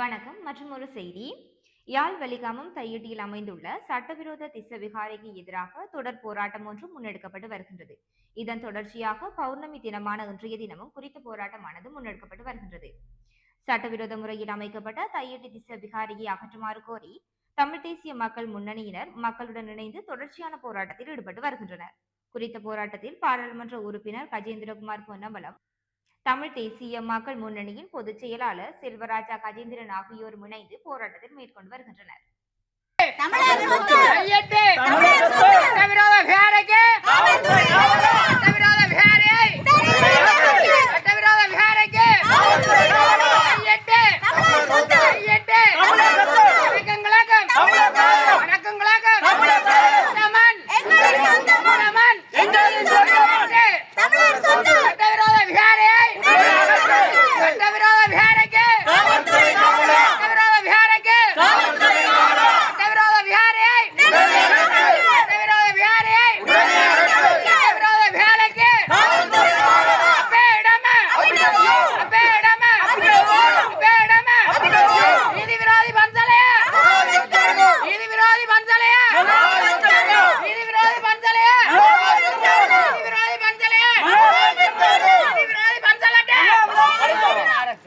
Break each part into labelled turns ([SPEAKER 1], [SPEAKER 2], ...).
[SPEAKER 1] வணக்கம். மற்றும் ஒரு செய்தி. யாழ் வலிகாமம் தையிட்டியில் அமைந்துள்ள சட்டவிரோத திச விகாரைக்கு எதிராக தொடர் போராட்டம் ஒன்று முன்னெடுக்கப்பட்டு வருகின்றது. இதன் தொடர்ச்சியாக பௌர்ணமி தினமான இன்றைய தினமும் குறித்த போராட்டமானது முன்னெடுக்கப்பட்டு வருகின்றது. சட்டவிரோத முறையில் அமைக்கப்பட்ட தையிட்டி திச விகாரியை அகற்றுமாறு கோரி தமிழ் தேசிய மக்கள் முன்னணியினர் மக்களுடன் இணைந்து தொடர்ச்சியான போராட்டத்தில் ஈடுபட்டு வருகின்றனர். குறித்த போராட்டத்தில் பாராளுமன்ற உறுப்பினர் கஜேந்திரகுமார் பொன்னம்பலம் தமிழ் தேசிய மக்கள் முன்னணியின் பொதுச் செயலாளர் செல்வராஜா கஜேந்திரன் ஆகியோரும் இணைந்து போராட்டத்தில் மேற்கொண்டு வருகின்றனர்.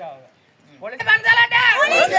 [SPEAKER 2] ஆகுது போலீஸ்